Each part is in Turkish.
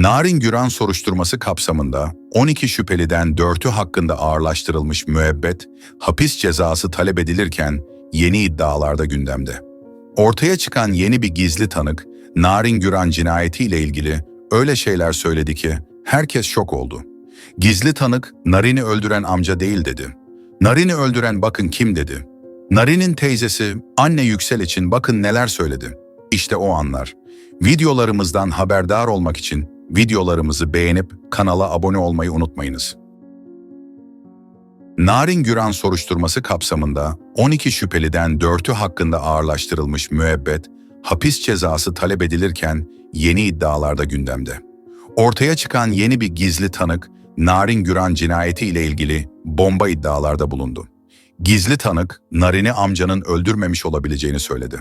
Narin Güran soruşturması kapsamında 12 şüpheliden 4'ü hakkında ağırlaştırılmış müebbet, hapis cezası talep edilirken yeni iddialarda gündemde. Ortaya çıkan yeni bir gizli tanık, Narin Güran cinayetiyle ilgili öyle şeyler söyledi ki herkes şok oldu. Gizli tanık, Narin'i öldüren amca değil dedi. Narin'i öldüren bakın kim dedi. Narin'in teyzesi, anne Yüksel için bakın neler söyledi. İşte o anlar. Videolarımızdan haberdar olmak için videolarımızı beğenip kanala abone olmayı unutmayınız. Narin Güran soruşturması kapsamında 12 şüpheliden 4'ü hakkında ağırlaştırılmış müebbet, hapis cezası talep edilirken yeni iddialarda gündemde. Ortaya çıkan yeni bir gizli tanık, Narin Güran cinayeti ile ilgili bomba iddialarda bulundu. Gizli tanık, Narin'i amcanın öldürmemiş olabileceğini söyledi.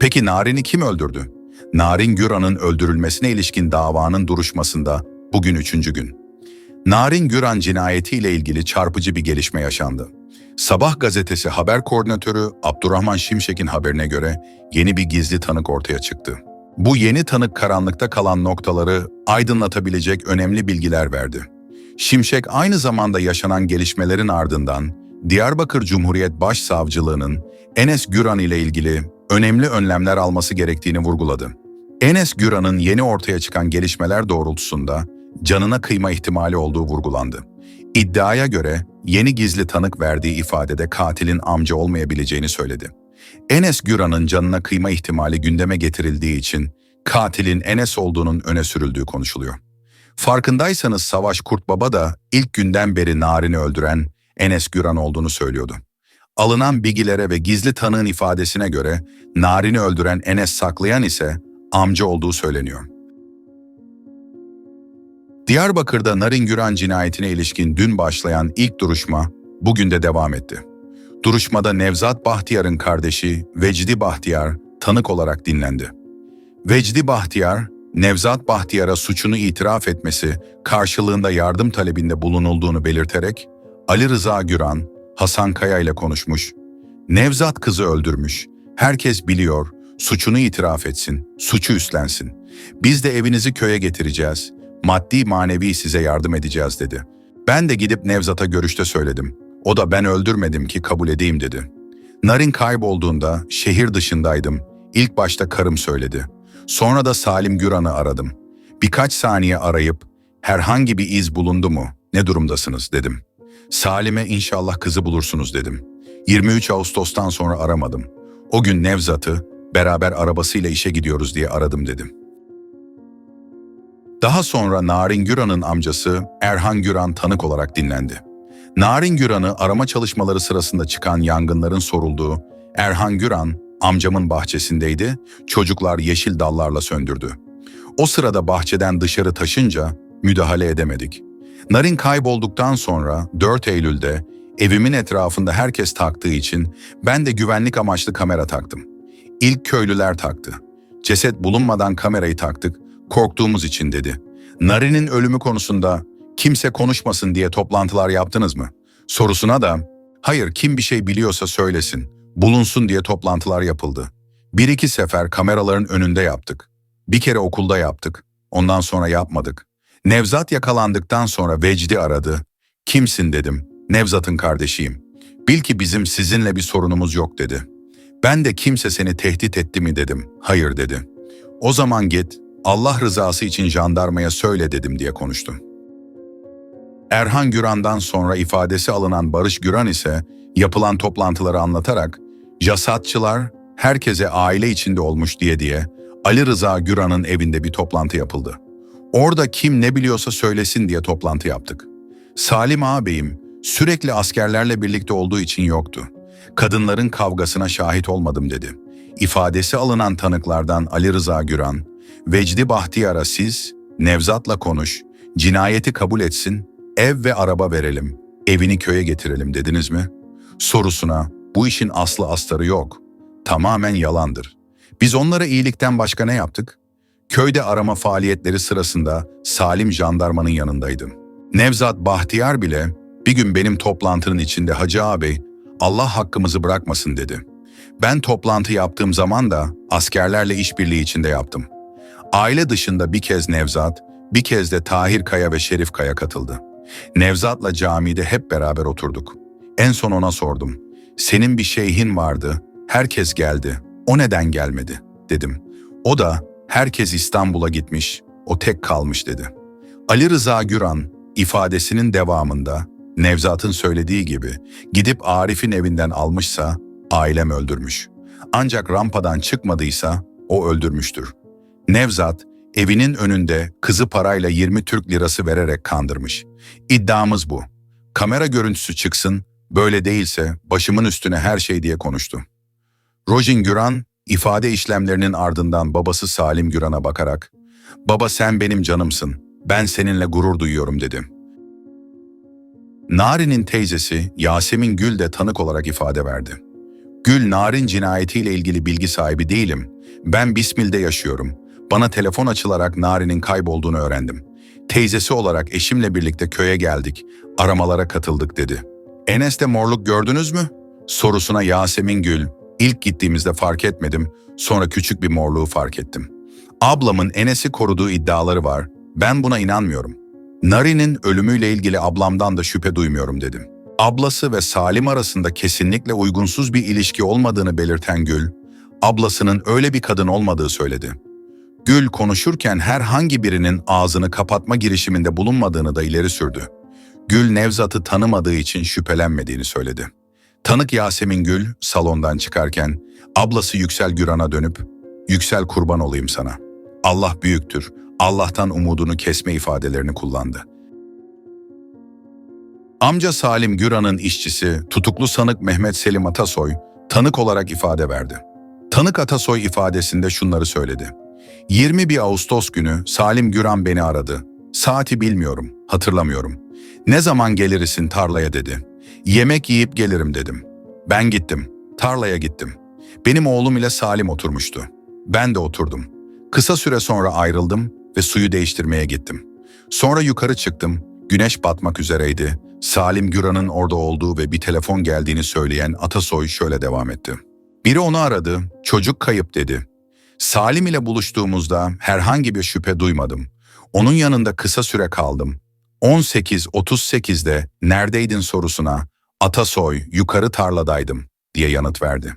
Peki Narin'i kim öldürdü? Narin Güran'ın öldürülmesine ilişkin davanın duruşmasında bugün üçüncü gün. Narin Güran cinayetiyle ilgili çarpıcı bir gelişme yaşandı. Sabah gazetesi haber koordinatörü Abdurrahman Şimşek'in haberine göre yeni bir gizli tanık ortaya çıktı. Bu yeni tanık karanlıkta kalan noktaları aydınlatabilecek önemli bilgiler verdi. Şimşek aynı zamanda yaşanan gelişmelerin ardından Diyarbakır Cumhuriyet Başsavcılığı'nın Enes Güran ile ilgili önemli önlemler alması gerektiğini vurguladı. Enes Güran'ın yeni ortaya çıkan gelişmeler doğrultusunda canına kıyma ihtimali olduğu vurgulandı. İddiaya göre yeni gizli tanık verdiği ifadede katilin amca olmayabileceğini söyledi. Enes Güran'ın canına kıyma ihtimali gündeme getirildiği için katilin Enes olduğunun öne sürüldüğü konuşuluyor. Farkındaysanız Savaş Kurtbaba da ilk günden beri Narin'i öldüren Enes Güran olduğunu söylüyordu. Alınan bilgilere ve gizli tanığın ifadesine göre Narin'i öldüren Enes Saklayan ise amca olduğu söyleniyor. Diyarbakır'da Narin Güran cinayetine ilişkin dün başlayan ilk duruşma bugün de devam etti. Duruşmada Nevzat Bahtiyar'ın kardeşi Vecdi Bahtiyar tanık olarak dinlendi. Vecdi Bahtiyar, Nevzat Bahtiyar'a suçunu itiraf etmesi karşılığında yardım talebinde bulunulduğunu belirterek, Ali Rıza Güran, Hasan Kaya ile konuşmuş, Nevzat kızı öldürmüş, herkes biliyor, suçunu itiraf etsin, suçu üstlensin. Biz de evinizi köye getireceğiz, maddi manevi size yardım edeceğiz dedi. Ben de gidip Nevzat'a görüşte söyledim. O da ben öldürmedim ki kabul edeyim dedi. Narin kaybolduğunda şehir dışındaydım. İlk başta karım söyledi. Sonra da Salim Güran'ı aradım. Birkaç saniye arayıp herhangi bir iz bulundu mu, ne durumdasınız dedim. Salim'e inşallah kızı bulursunuz dedim. 23 Ağustos'tan sonra aramadım. O gün Nevzat'ı beraber arabasıyla işe gidiyoruz diye aradım dedim. Daha sonra Narin Güran'ın amcası Erhan Güran tanık olarak dinlendi. Narin Güran'ı arama çalışmaları sırasında çıkan yangınların sorulduğu Erhan Güran amcamın bahçesindeydi, çocuklar yeşil dallarla söndürdü. O sırada bahçeden dışarı taşınca müdahale edemedik. Narin kaybolduktan sonra 4 Eylül'de evimin etrafında herkes taktığı için ben de güvenlik amaçlı kamera taktım. İlk köylüler taktı. Ceset bulunmadan kamerayı taktık, korktuğumuz için dedi. Narin'in ölümü konusunda kimse konuşmasın diye toplantılar yaptınız mı? Sorusuna da hayır kim bir şey biliyorsa söylesin, bulunsun diye toplantılar yapıldı. Bir iki sefer kameraların önünde yaptık. Bir kere okulda yaptık. Ondan sonra yapmadık. Nevzat yakalandıktan sonra Vecdi aradı. Kimsin dedim. Nevzat'ın kardeşiyim. Bil ki bizim sizinle bir sorunumuz yok dedi. Ben de kimse seni tehdit etti mi dedim. Hayır dedi. O zaman git, Allah rızası için jandarmaya söyle dedim diye konuştum. Erhan Güran'dan sonra ifadesi alınan Barış Güran ise yapılan toplantıları anlatarak jasatçılar herkese aile içinde olmuş diye diye Ali Rıza Güran'ın evinde bir toplantı yapıldı. Orada kim ne biliyorsa söylesin diye toplantı yaptık. Salim ağabeyim sürekli askerlerle birlikte olduğu için yoktu. Kadınların kavgasına şahit olmadım dedi. İfadesi alınan tanıklardan Ali Rıza Güran, Vecdi Bahtiyar'a siz, Nevzat'la konuş, cinayeti kabul etsin, ev ve araba verelim, evini köye getirelim dediniz mi? Sorusuna bu işin aslı astarı yok. Tamamen yalandır. Biz onlara iyilikten başka ne yaptık? Köyde arama faaliyetleri sırasında Salim jandarmanın yanındaydım. Nevzat Bahtiyar bile bir gün benim toplantının içinde Hacı ağabey Allah hakkımızı bırakmasın dedi. Ben toplantı yaptığım zaman da askerlerle işbirliği içinde yaptım. Aile dışında bir kez Nevzat Bir kez de Tahir Kaya ve Şerif Kaya katıldı. Nevzat'la camide hep beraber oturduk. En son ona sordum. Senin bir şeyhin vardı, herkes geldi. O neden gelmedi? dedim. O da herkes İstanbul'a gitmiş, o tek kalmış dedi. Ali Rıza Güran ifadesinin devamında Nevzat'ın söylediği gibi gidip Arif'in evinden almışsa ailem öldürmüş. Ancak rampadan çıkmadıysa o öldürmüştür. Nevzat evinin önünde kızı parayla 20 Türk lirası vererek kandırmış. İddiamız bu. Kamera görüntüsü çıksın, böyle değilse başımın üstüne her şey diye konuştu. Rojin Güran ifade işlemlerinin ardından babası Salim Güran'a bakarak "Baba sen benim canımsın. Ben seninle gurur duyuyorum." dedi. Nari'nin teyzesi Yasemin Gül de tanık olarak ifade verdi. Gül Narin cinayetiyle ilgili bilgi sahibi değilim. Ben Bismil'de yaşıyorum. Bana telefon açılarak Nari'nin kaybolduğunu öğrendim. Teyzesi olarak eşimle birlikte köye geldik. Aramalara katıldık dedi. Enes'te morluk gördünüz mü? Sorusuna Yasemin Gül, ilk gittiğimizde fark etmedim, sonra küçük bir morluğu fark ettim. Ablamın Enes'i koruduğu iddiaları var, ben buna inanmıyorum. Nari'nin ölümüyle ilgili ablamdan da şüphe duymuyorum dedim. Ablası ve Salim arasında kesinlikle uygunsuz bir ilişki olmadığını belirten Gül, ablasının öyle bir kadın olmadığı söyledi. Gül konuşurken herhangi birinin ağzını kapatma girişiminde bulunmadığını da ileri sürdü. Gül Nevzat'ı tanımadığı için şüphelenmediğini söyledi. Tanık Yasemin Gül salondan çıkarken ablası Yüksel Güran'a dönüp "Yüksel kurban olayım sana. Allah büyüktür. Allah'tan umudunu kesme ifadelerini kullandı. Amca Salim Güran'ın işçisi tutuklu sanık Mehmet Selim Atasoy tanık olarak ifade verdi. Tanık Atasoy ifadesinde şunları söyledi. 21 Ağustos günü Salim Güran beni aradı. Saati bilmiyorum, hatırlamıyorum. Ne zaman gelirsin tarlaya dedi. Yemek yiyip gelirim dedim. Ben gittim, tarlaya gittim. Benim oğlum ile Salim oturmuştu. Ben de oturdum. Kısa süre sonra ayrıldım ve suyu değiştirmeye gittim. Sonra yukarı çıktım, güneş batmak üzereydi. Salim Güran'ın orada olduğu ve bir telefon geldiğini söyleyen Atasoy şöyle devam etti. Biri onu aradı, çocuk kayıp dedi. Salim ile buluştuğumuzda herhangi bir şüphe duymadım. Onun yanında kısa süre kaldım. 18.38'de neredeydin sorusuna Atasoy yukarı tarladaydım diye yanıt verdi.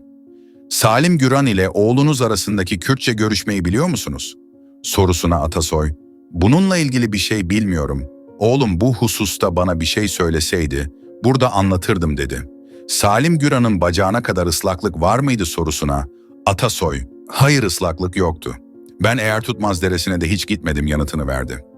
Salim Güran ile oğlunuz arasındaki Kürtçe görüşmeyi biliyor musunuz? Sorusuna Atasoy, bununla ilgili bir şey bilmiyorum. Oğlum bu hususta bana bir şey söyleseydi, burada anlatırdım dedi. Salim Güran'ın bacağına kadar ıslaklık var mıydı sorusuna Atasoy, hayır ıslaklık yoktu. Ben eğer tutmaz deresine de hiç gitmedim yanıtını verdi.